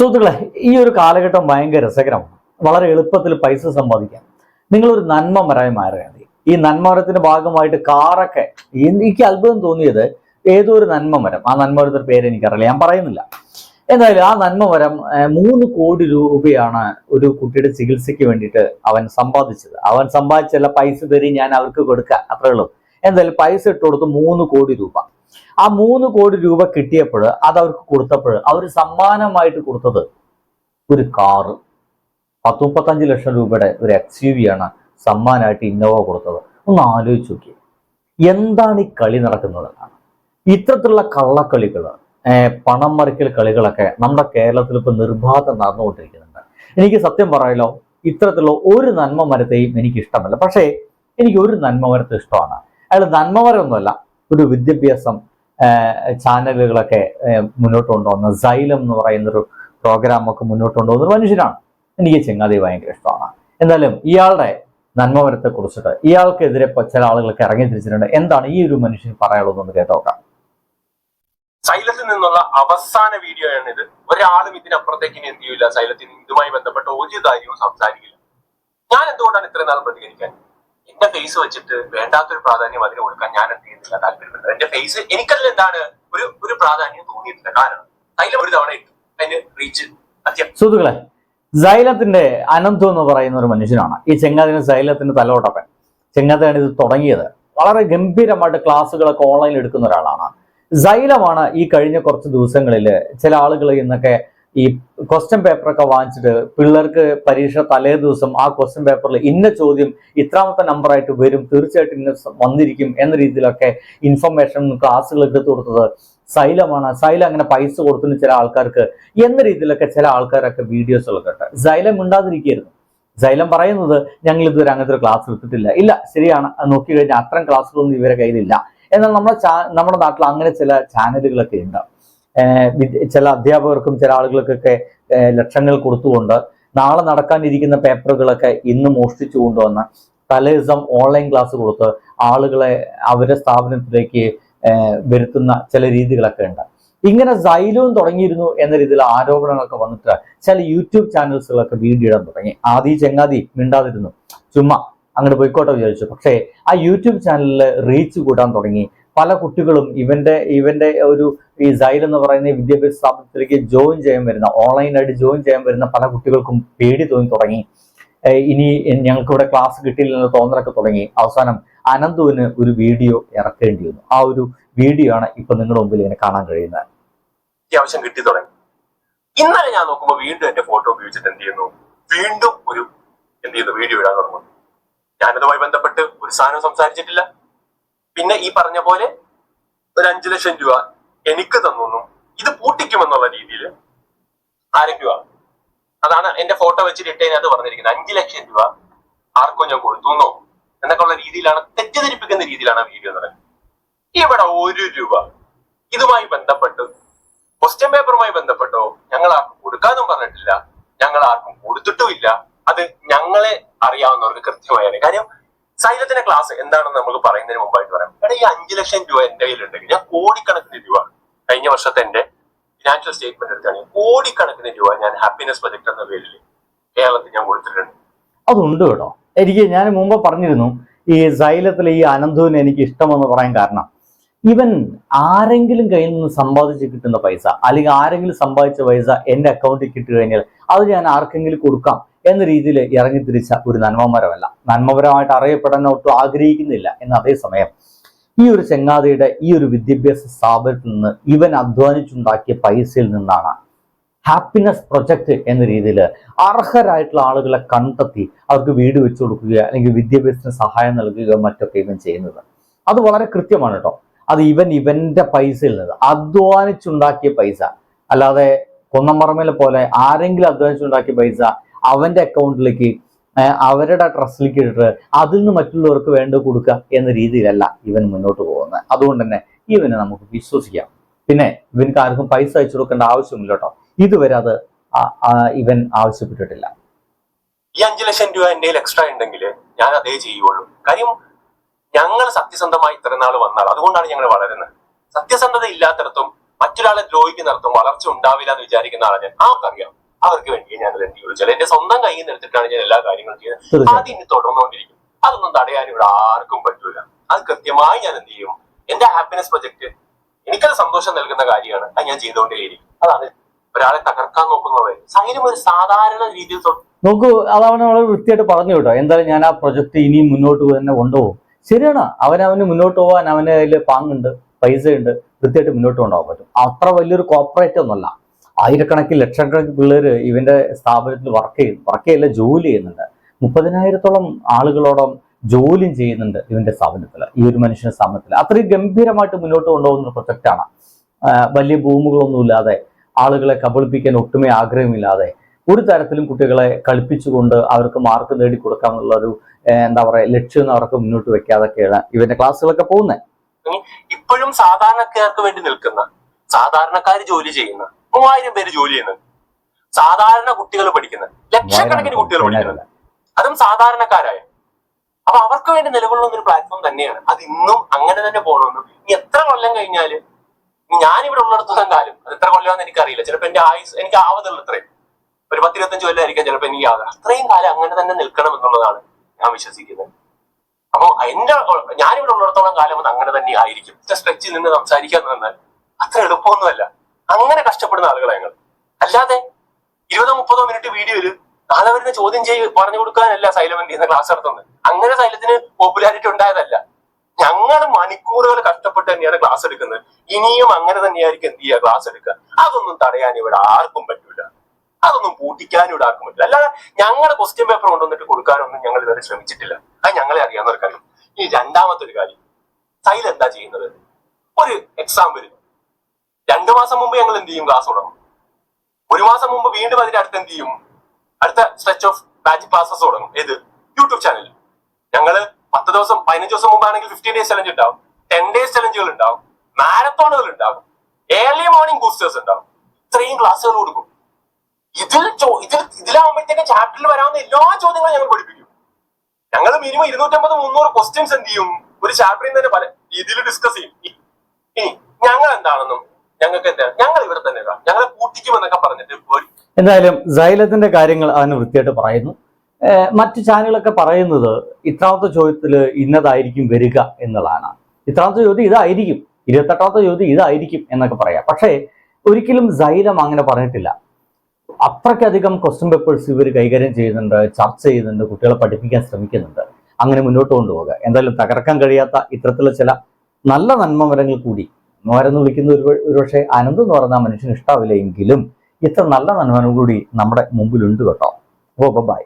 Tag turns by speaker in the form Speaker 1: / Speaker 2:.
Speaker 1: സുഹൃത്തുക്കളെ ഈ ഒരു കാലഘട്ടം ഭയങ്കര രസകരമാണ്. വളരെ എളുപ്പത്തിൽ പൈസ സമ്പാദിക്കാം. നിങ്ങളൊരു നന്മ മരമായി മാറുക. മതി ഈ നന്മരത്തിന്റെ ഭാഗമായിട്ട് കാറൊക്കെ എനിക്ക് അത്ഭുതം തോന്നിയത് ഏതോ ഒരു നന്മ മരം ആ നന്മ മരത്തിന്റെ പേര് എനിക്കറിയില്ല. ഞാൻ പറയുന്നില്ല. എന്തായാലും ആ നന്മ മരം മൂന്ന് കോടി രൂപയാണ് ഒരു കുട്ടിയുടെ ചികിത്സയ്ക്ക് വേണ്ടിയിട്ട് അവൻ സമ്പാദിച്ചത്. അവൻ സമ്പാദിച്ചല്ല പൈസ തരി ഞാൻ അവർക്ക് കൊടുക്കുക. അത്രേ ഉള്ളൂ. എന്തായാലും പൈസ ഇട്ട് കൊടുത്ത് മൂന്ന് കോടി രൂപ. ആ മൂന്ന് കോടി രൂപ കിട്ടിയപ്പോൾ അത് അവർക്ക് കൊടുത്തപ്പോൾ അവർ സമ്മാനമായിട്ട് കൊടുത്തത് ഒരു കാറ് പത്ത് മുപ്പത്തഞ്ച് ലക്ഷം രൂപയുടെ ഒരു എക്സ് യു വി ആണ് സമ്മാനമായിട്ട് ഇന്നോവ കൊടുത്തത്. ഒന്ന് ആലോചിച്ച് നോക്കി എന്താണ് ഈ കളി നടക്കുന്നത് ഇത്തരത്തിലുള്ള കള്ളക്കളികൾ പണം മറിക്കൽ കളികളൊക്കെ നമ്മുടെ കേരളത്തിൽ ഇപ്പോൾ നിർബാധം നടന്നുകൊണ്ടിരിക്കുന്നുണ്ട്. എനിക്ക് സത്യം പറയാലോ ഇത്തരത്തിലുള്ള ഒരു നന്മ മരത്തെയും എനിക്ക് ഇഷ്ടമല്ല പക്ഷേ എനിക്ക് ഒരു നന്മ മരത്തെ ഇഷ്ടമാണ്. അയാൾ നന്മ മരമൊന്നുമല്ല ഒരു വിദ്യാഭ്യാസം ചാനലുകളൊക്കെ മുന്നോട്ട് കൊണ്ടുവന്ന സൈലം എന്ന് പറയുന്നൊരു പ്രോഗ്രാമൊക്കെ മുന്നോട്ട് കൊണ്ടുപോകുന്ന ഒരു മനുഷ്യനാണ്. എനിക്ക് ചെങ്ങാതി ഭയങ്കര ഇഷ്ടമാണ്. എന്തായാലും ഇയാളുടെ നന്മവരത്തെ കുറിച്ചിട്ട് ഇയാൾക്കെതിരെ ചില ആളുകളൊക്കെ ഇറങ്ങി തിരിച്ചിട്ടുണ്ട്. എന്താണ് ഈ ഒരു മനുഷ്യൻ പറയാനുള്ളതെന്ന് കേട്ടോക്കാം
Speaker 2: സൈലത്തിൽ നിന്നുള്ള അവസാന വീഡിയോ ആണ് ഇത് ഒരാളും ഇതിനപ്പുറത്തേക്ക് ഇനി എന്ത് ചെയ്യില്ല ഇതുമായി ബന്ധപ്പെട്ട ഒരു കാര്യവും സംസാരിക്കില്ല. ഞാൻ എന്തുകൊണ്ടാണ് ഇത്രയും നാൾ പ്രതികരിക്കാൻ? എന്റെ ഫേസ് വെച്ചിട്ട് വേണ്ടാത്തൊരു പ്രാധാന്യം അതിന് കൊടുക്കാൻ ഞാൻ എന്ത് ചെയ്യുന്നില്ല താല്പര്യപ്പെടുന്നത് എന്റെ ഫേസ് എനിക്കതിൽ എന്താണ് ഒരു ഒരു പ്രാധാന്യം തോന്നിയിട്ടില്ല. കാരണം അതിൽ ഒരു തവണ ഇട്ടു. റീച്ച്
Speaker 1: സുഹൃത്തുക്കളെ സൈലത്തിന്റെ അനന്തു എന്ന് പറയുന്ന ഒരു മനുഷ്യനാണ്. ഈ ചെങ്ങാതിന് സൈലത്തിന്റെ തലോട്ടപ്പൻ ചെങ്ങാതിയാണ് ഇത് തുടങ്ങിയത്. വളരെ ഗംഭീരമായിട്ട് ക്ലാസ്സുകളൊക്കെ ഓൺലൈനിൽ എടുക്കുന്ന ഒരാളാണ്. സൈലമാണ് ഈ കഴിഞ്ഞ കുറച്ച് ദിവസങ്ങളിൽ ചില ആളുകൾ ഇന്നൊക്കെ ഈ ക്വസ്റ്റ്യൻ പേപ്പറൊക്കെ വാങ്ങിച്ചിട്ട് പിള്ളേർക്ക് പരീക്ഷ തലേ ദിവസം ആ ക്വസ്റ്റ്യൻ പേപ്പറിൽ ഇന്ന ചോദ്യം ഇത്രാമത്തെ നമ്പറായിട്ട് വരും തീർച്ചയായിട്ടും ഇന്ന വന്നിരിക്കും എന്ന രീതിയിലൊക്കെ ഇൻഫർമേഷൻ ക്ലാസ്സുകൾ എടുത്തു കൊടുത്തത് സൈലമാണ്. സൈലം അങ്ങനെ പൈസ കൊടുത്തിന് ചില ആൾക്കാർക്ക് എന്ന രീതിയിലൊക്കെ ചില ആൾക്കാരൊക്കെ വീഡിയോസുകളൊക്കെ ഉണ്ട് സൈലം ഉണ്ടാതിരിക്കുകയായിരുന്നു സൈലം പറയുന്നത് ഞങ്ങൾ ഇതുവരെ അങ്ങനത്തെ ഒരു ക്ലാസ് എടുത്തിട്ടില്ല ഇല്ല ശരിയാണ്. നോക്കി കഴിഞ്ഞാൽ അത്തരം ക്ലാസ്സുകളൊന്നും ഇവരെ കയ്യിലില്ല. എന്നാൽ നമ്മുടെ നമ്മുടെ നാട്ടിൽ അങ്ങനെ ചില ചാനലുകളൊക്കെ ഉണ്ട്. ചില അധ്യാപകർക്കും ചില ആളുകൾക്കൊക്കെ ലക്ഷങ്ങൾ കൊടുത്തുകൊണ്ട് നാളെ നടക്കാനിരിക്കുന്ന പേപ്പറുകളൊക്കെ ഇന്ന് മോഷ്ടിച്ചു കൊണ്ടുവന്ന് തലേദിവസം ഓൺലൈൻ ക്ലാസ് കൊടുത്ത് ആളുകളെ അവരുടെ സ്ഥാപനത്തിലേക്ക് വരുത്തുന്ന ചില രീതികളൊക്കെ ഉണ്ട്. ഇങ്ങനെ സൈലവും തുടങ്ങിയിരുന്നു എന്ന രീതിയിൽ ആരോപണങ്ങളൊക്കെ വന്നിട്ട് ചില യൂട്യൂബ് ചാനൽസുകളൊക്കെ വീഡിയോ ഇടാൻ തുടങ്ങി. ആദി ചെങ്ങാതി മിണ്ടാതിരുന്നു. ചുമ്മാ അങ്ങോട്ട് പോയിക്കോട്ടെ വിചാരിച്ചു. പക്ഷേ ആ യൂട്യൂബ് ചാനലിൽ റീച്ച് കൂടാൻ തുടങ്ങി. പല കുട്ടികളും ഇവന്റെ ഇവന്റെ ഒരു ഈ സൈൽ എന്ന് പറയുന്ന വിദ്യാഭ്യാസ സ്ഥാപനത്തിലേക്ക് ജോയിൻ ചെയ്യാൻ വരുന്ന ഓൺലൈനായിട്ട് ജോയിൻ ചെയ്യാൻ വരുന്ന പല കുട്ടികൾക്കും പേടി തോന്നി തുടങ്ങി. ഇനി ഞങ്ങൾക്ക് ഇവിടെ ക്ലാസ് കിട്ടിയില്ലെന്ന് തോന്നലൊക്കെ തുടങ്ങി. അവസാനം അനന്തുവിന് ഒരു വീഡിയോ ഇറക്കേണ്ടി വന്നു. ആ ഒരു വീഡിയോ ആണ് ഇപ്പൊ നിങ്ങളുടെ മുമ്പിൽ ഇങ്ങനെ കാണാൻ കഴിയുന്നത്.
Speaker 2: അത്യാവശ്യം കിട്ടി തുടങ്ങി. ഇന്നലെ ഞാൻ നോക്കുമ്പോൾ വീണ്ടും എന്റെ ഫോട്ടോ ഉപയോഗിച്ചിട്ട് എന്ത് ചെയ്യുന്നു? വീണ്ടും ഒരു എന്ത് ചെയ്യുന്നു വീഡിയോ ഇടാൻ തുടങ്ങുന്നു. ഞാനതുമായി ബന്ധപ്പെട്ട് ഒരു സാധനം സംസാരിച്ചിട്ടില്ല. പിന്നെ ഈ പറഞ്ഞ പോലെ ഒരു അഞ്ചു ലക്ഷം രൂപ എനിക്ക് തന്നു ഇത് പൂട്ടിക്കുമെന്നുള്ള രീതിയിൽ ആരംഭിക്കുക അതാണ് എന്റെ ഫോട്ടോ വെച്ചിട്ട് അത് പറഞ്ഞിരിക്കുന്നത്. അഞ്ചു ലക്ഷം രൂപ ആർക്കോ ഞാൻ കൊടുത്തുന്നോ എന്നൊക്കെ ഉള്ള രീതിയിലാണ് തെറ്റിദ്ധരിപ്പിക്കുന്ന രീതിയിലാണ് വീഡിയോ എന്ന് പറയുന്നത് ഇവിടെ ഒരു രൂപ ഇതുമായി ബന്ധപ്പെട്ട് ക്വസ്റ്റ്യൻ പേപ്പറുമായി ബന്ധപ്പെട്ടോ ഞങ്ങൾ ആർക്കും കൊടുക്കാനും പറഞ്ഞിട്ടില്ല. ഞങ്ങൾ ആർക്കും കൊടുത്തിട്ടുമില്ല. അത് ഞങ്ങളെ അറിയാവുന്നവർക്ക് കൃത്യമായ കാര്യം സൈലത്തിന്റെ ക്ലാസ് എന്താണെന്ന് നമുക്ക് പറയുന്നതിന് മുമ്പായിട്ട് പറയാം. എടാ ഈ അഞ്ചു ലക്ഷം രൂപ എന്റെ കയ്യിലുണ്ടെങ്കിൽ ഞാൻ കോടിക്കണക്കിന് രൂപ കഴിഞ്ഞ വർഷത്തെ എന്റെ ഫിനാൻഷ്യൽ സ്റ്റേറ്റ്മെന്റ് എടുക്കുകയാണെങ്കിൽ കോടിക്കണക്കിന് രൂപ ഞാൻ ഹാപ്പിനെസ് പ്രൊജക്ട് എന്ന പേരിൽ കേരളത്തിൽ ഞാൻ കൊടുത്തിട്ടുണ്ട്.
Speaker 1: അതുണ്ട് കേട്ടോ. എനിക്ക് ഞാൻ മുമ്പ് പറഞ്ഞിരുന്നു ഈ സൈലത്തിലെ ഈ അനന്തുവിന് എനിക്ക് ഇഷ്ടമെന്ന് പറയാൻ കാരണം ഇവൻ ആരെങ്കിലും കയ്യിൽ നിന്ന് സമ്പാദിച്ച് കിട്ടുന്ന പൈസ അല്ലെങ്കിൽ ആരെങ്കിലും സമ്പാദിച്ച പൈസ എന്റെ അക്കൗണ്ടിൽ കിട്ടി കഴിഞ്ഞാൽ അത് ഞാൻ ആർക്കെങ്കിലും കൊടുക്കാം. എന്ന രീതിയിൽ ഇറങ്ങിത്തിരിച്ച ഒരു നന്മമരമല്ല. നന്മപരമായിട്ട് അറിയപ്പെടാൻ ഒട്ടും ആഗ്രഹിക്കുന്നില്ല. എന്ന അതേസമയം ഈ ഒരു ചെങ്ങാതിയുടെ ഈ ഒരു വിദ്യാഭ്യാസ സ്ഥാപനത്തിൽ നിന്ന് ഇവൻ അധ്വാനിച്ചുണ്ടാക്കിയ പൈസയിൽ നിന്നാണ് ഹാപ്പിനെസ് പ്രൊജക്ട് എന്ന രീതിയിൽ അർഹരായിട്ടുള്ള ആളുകളെ കണ്ടെത്തി അവർക്ക് വീട് വെച്ചു കൊടുക്കുക അല്ലെങ്കിൽ വിദ്യാഭ്യാസത്തിന് സഹായം നൽകുക മറ്റൊക്കെ ഇവൻ ചെയ്യുന്നത്. അത് വളരെ കൃത്യമാണ് കേട്ടോ. അത് ഇവൻ ഇവന്റെ പൈസയിൽ നിന്ന് അധ്വാനിച്ചുണ്ടാക്കിയ പൈസ. അല്ലാതെ കൊന്നമ്പറമ്മയിലെ പോലെ ആരെങ്കിലും അധ്വാനിച്ചുണ്ടാക്കിയ പൈസ അവന്റെ അക്കൗണ്ടിലേക്ക് അവരുടെ ട്രസ്റ്റിലേക്ക് ഇട്ടിട്ട് അതിൽ നിന്ന് മറ്റുള്ളവർക്ക് വേണ്ട കൊടുക്കുക എന്ന രീതിയിലല്ല ഇവൻ മുന്നോട്ട് പോകുന്നത്. അതുകൊണ്ട് തന്നെ ഇവനെ നമുക്ക് വിശ്വസിക്കാം. പിന്നെ ഇവനക്ക് ആർക്കും പൈസ അയച്ചു കൊടുക്കേണ്ട ആവശ്യമില്ല കേട്ടോ. ഇതുവരെ അത് ഇവൻ ആവശ്യപ്പെട്ടിട്ടില്ല.
Speaker 2: ഈ അഞ്ചു ലക്ഷം രൂപ എന്റെ എക്സ്ട്രാ ഉണ്ടെങ്കിൽ ഞാൻ അതേ ചെയ്യുള്ളൂ കാര്യം ഞങ്ങൾ സത്യസന്ധമായി ഇത്ര നാൾ വന്നാൽ അതുകൊണ്ടാണ് ഞങ്ങൾ വളരുന്നത്. സത്യസന്ധത ഇല്ലാത്തടത്തും മറ്റൊരാളെ ദ്രോഹിക്കുന്നിടത്തും വളർച്ച ഉണ്ടാവില്ല എന്ന് വിചാരിക്കുന്ന ആളെ ഞാൻ. അവർക്കറിയാം അവർക്ക് വേണ്ടി ഞാൻ അത് എന്ത് ചോദിച്ചാൽ എന്റെ സ്വന്തം കയ്യിൽ നിന്ന് എടുത്തിട്ടാണ് ഞാൻ എല്ലാ കാര്യങ്ങളും ചെയ്യുന്നത്. അത് ഇനി തുടർന്നുകൊണ്ടിരിക്കും. അതൊന്നും തടയാൻ ഇവിടെ ആർക്കും പറ്റൂല. അത് കൃത്യമായി ഞാൻ എന്ത് ചെയ്യും? എന്റെ ഹാപ്പിനെസ് പ്രൊജക്ട് എനിക്കത് സന്തോഷം നൽകുന്ന കാര്യമാണ്. അത് ഞാൻ ചെയ്തുകൊണ്ടേയിരിക്കും. അതാണ് ഒരാളെ തകർക്കാൻ നോക്കുന്നവർ. സൈലം ഒരു സാധാരണ രീതിയിൽ
Speaker 1: നോക്കൂ അതവൻ വളരെ വൃത്തിയായിട്ട് പറഞ്ഞു കേട്ടോ. എന്തായാലും ഞാൻ ആ പ്രൊജക്ട് ഇനിയും മുന്നോട്ട് തന്നെ കൊണ്ടുപോകും. ശരിയാണ് അവനവന് മുന്നോട്ട് പോകാൻ അവന് അതിൽ പാങ്ങുണ്ട് പൈസ ഉണ്ട് വൃത്തിയായിട്ട് മുന്നോട്ട് കൊണ്ടുപോകാൻ പറ്റും. അത്ര വലിയൊരു കോപ്പറേറ്റ് ഒന്നുമല്ല. ആയിരക്കണക്കിന് ലക്ഷക്കണക്കിന് പിള്ളേർ ഇവന്റെ സ്ഥാപനത്തിൽ വർക്ക് ചെയ്യുന്നു വർക്ക് ചെയ്യല്ല ജോലി ചെയ്യുന്നുണ്ട്. മുപ്പതിനായിരത്തോളം ആളുകളോളം ജോലിയും ചെയ്യുന്നുണ്ട് ഇവന്റെ സ്ഥാപനത്തിൽ ഈ ഒരു മനുഷ്യന്റെ സ്ഥാപനത്തിൽ അത്രയും ഗംഭീരമായിട്ട് മുന്നോട്ട് കൊണ്ടുപോകുന്ന ഒരു പ്രൊജക്റ്റാണ് വലിയ ഭൂമുകളൊന്നുമില്ലാതെ ആളുകളെ കബളിപ്പിക്കാൻ ഒട്ടുമേ ആഗ്രഹമില്ലാതെ ഒരു തരത്തിലും കുട്ടികളെ കളിപ്പിച്ചുകൊണ്ട് അവർക്ക് മാർക്ക് നേടി എന്നുള്ള ഒരു എന്താ പറയുക ലക്ഷ്യം അവർക്ക് മുന്നോട്ട് വെക്കാതൊക്കെയാണ് ഇവന്റെ ക്ലാസ്സുകളൊക്കെ പോകുന്നത്.
Speaker 2: ഇപ്പോഴും സാധാരണക്കാർക്ക് വേണ്ടി നിൽക്കുന്ന സാധാരണക്കാർ ജോലി ചെയ്യുന്ന മൂവായിരം പേര് ജോലി ചെയ്യുന്നുണ്ട്. സാധാരണ കുട്ടികൾ പഠിക്കുന്നത്. ലക്ഷക്കണക്കിന് കുട്ടികൾ പഠിക്കുന്നത് അതും സാധാരണക്കാരായ. അപ്പൊ അവർക്ക് വേണ്ടി നിലകൊള്ളുന്ന ഒരു പ്ലാറ്റ്ഫോം തന്നെയാണ്. അത് ഇന്നും അങ്ങനെ തന്നെ പോകണമെന്നും ഇനി എത്ര കൊല്ലം കഴിഞ്ഞാൽ? ഞാനിവിടെ ഉള്ളിടത്തോളം കാലം അത് എത്ര കൊല്ലമാണെന്ന് എനിക്കറിയില്ല. ചിലപ്പോ എന്റെ ആയുസ് എനിക്ക് ആവതുള്ളൂ ഇത്രയും. ഒരു പത്തിരുപത്തഞ്ച് കൊല്ലമായിരിക്കാം ചിലപ്പോ എനിക്ക് ആവുക അത്രയും കാലം അങ്ങനെ തന്നെ നിൽക്കണം എന്നുള്ളതാണ് ഞാൻ വിശ്വസിക്കുന്നത്. അപ്പൊ എന്റെ ഞാനിവിടെ ഉള്ളിടത്തോളം കാലം അത് അങ്ങനെ തന്നെ ആയിരിക്കും. സ്ട്രെച്ചിൽ നിന്ന് സംസാരിക്കാൻ പറഞ്ഞാൽ അത്ര എളുപ്പമൊന്നുമല്ല. അങ്ങനെ കഷ്ടപ്പെടുന്ന ആളുകളെ ഞങ്ങൾ അല്ലാതെ ഇരുപതോ മുപ്പതോ മിനിറ്റ് വീഡിയോയിൽ നാളെ വരുന്ന ചോദ്യം ചെയ്ത് പറഞ്ഞു കൊടുക്കാനല്ല സൈലമെന്റ് എന്ന് ക്ലാസ് നടത്തുന്നത്. അങ്ങനെ സൈലത്തിന് പോപ്പുലാരിറ്റി ഉണ്ടായതല്ല. ഞങ്ങൾ മണിക്കൂറുകൾ കഷ്ടപ്പെട്ട് തന്നെയാണ് ക്ലാസ് എടുക്കുന്നത്. ഇനിയും അങ്ങനെ തന്നെയായിരിക്കും എന്ത് ചെയ്യുക ക്ലാസ് എടുക്കുക. അതൊന്നും തടയാൻ ഇവിടെ ആർക്കും പറ്റൂല. അതൊന്നും പൂട്ടിക്കാനും ഇവിടെ ആർക്കും പറ്റില്ല അല്ലാതെ ഞങ്ങളുടെ ക്വസ്റ്റ്യൻ പേപ്പർ കൊണ്ടുവന്നിട്ട് കൊടുക്കാനൊന്നും ഞങ്ങൾ ഇതുവരെ ശ്രമിച്ചിട്ടില്ല. അത് ഞങ്ങളെ അറിയാവുന്ന ഒരു കാര്യം ഇനി രണ്ടാമത്തെ ഒരു കാര്യം. സൈൽ എന്താ ചെയ്യുന്നത്? ഒരു എക്സാം വരും രണ്ടു മാസം മുമ്പ് ഞങ്ങൾ എന്ത് ചെയ്യും ക്ലാസ് തുടങ്ങും. ഒരു മാസം മുമ്പ് വീണ്ടും അതിന്റെ അടുത്ത് എന്ത് ചെയ്യും? അടുത്ത സ്ട്രെച്ച് ഓഫ് ബാച്ച് ക്ലാസ്സസ് തുടങ്ങും. ഏത്? യൂട്യൂബ് ചാനൽ ഞങ്ങൾ പത്ത് ദിവസം പതിനഞ്ച് ദിവസം മുമ്പാണെങ്കിൽ ഫിഫ്റ്റീൻ ഡേയ്സ് ചലഞ്ച് ഉണ്ടാവും. ടെൻ ഡേയ്സ് ചലഞ്ചുകൾ ഉണ്ടാവും. മാരത്തോണുകൾ ഉണ്ടാവും. ഏർലി മോർണിംഗ് ബൂസ്റ്റേഴ്സ് ഉണ്ടാവും. ഇത്രയും ക്ലാസ്സുകൾ കൊടുക്കും. ഇതിൽ ഇതിൽ ഇതിലാവുമ്പോഴത്തേക്ക് ചാപ്റ്ററിൽ വരാവുന്ന എല്ലാ ചോദ്യങ്ങളും ഞങ്ങൾ പഠിപ്പിക്കും. ഞങ്ങൾ മിനിമം ഇരുന്നൂറ്റമ്പത് മുന്നൂറ് ക്വസ്റ്റ്യൻസ് എന്ത് ചെയ്യും? ഒരു ചാപ്റ്ററിൽ തന്നെ പല രീതിയിൽ ഡിസ്കസ് ചെയ്യും. ഇനി ഞങ്ങൾ എന്താണെന്നും ഞങ്ങൾക്ക് എന്താ ഞങ്ങൾ ഇവിടെ തന്നെ ഇടാം. ഞങ്ങളെ കൂട്ടിക്കുമെന്നൊക്കെ പറഞ്ഞിട്ട്
Speaker 1: എന്തായാലും സൈലത്തിന്റെ കാര്യങ്ങൾ അതിന് വൃത്തിയായിട്ട് പറയുന്നു. മറ്റു ചാനലുകളൊക്കെ പറയുന്നത് ഇത്രാമത്തെ ചോദ്യത്തിൽ ഇന്നതായിരിക്കും വരിക എന്നുള്ളതാണ്. ഇത്രാമത്തെ ചോദ്യം ഇതായിരിക്കും. ഇരുപത്തെട്ടാമത്തെ ചോദ്യം ഇതായിരിക്കും എന്നൊക്കെ പറയാം. പക്ഷേ ഒരിക്കലും സൈലം അങ്ങനെ പറഞ്ഞിട്ടില്ല. അത്രയ്ക്കധികം ക്വസ്റ്റ്യൻ പേപ്പേഴ്സ് ഇവർ കൈകാര്യം ചെയ്യുന്നുണ്ട് ചർച്ച ചെയ്യുന്നുണ്ട് കുട്ടികളെ പഠിപ്പിക്കാൻ ശ്രമിക്കുന്നുണ്ട്. അങ്ങനെ മുന്നോട്ട് കൊണ്ടുപോകുക എന്തായാലും തകർക്കാൻ കഴിയാത്ത ഇത്തരത്തിലുള്ള ചില നല്ല നന്മമരങ്ങൾ കൂടി നോരെന്ന് വിളിക്കുന്ന ഒരു ഒരുപക്ഷെ അനന്ത് എന്ന് പറഞ്ഞാൽ മനുഷ്യന് ഇഷ്ടാവില്ല എങ്കിലും ഇത്ര നല്ല നന്മകൾ കൂടി നമ്മുടെ മുമ്പിലുണ്ട് കേട്ടോ. ഓ ബൈ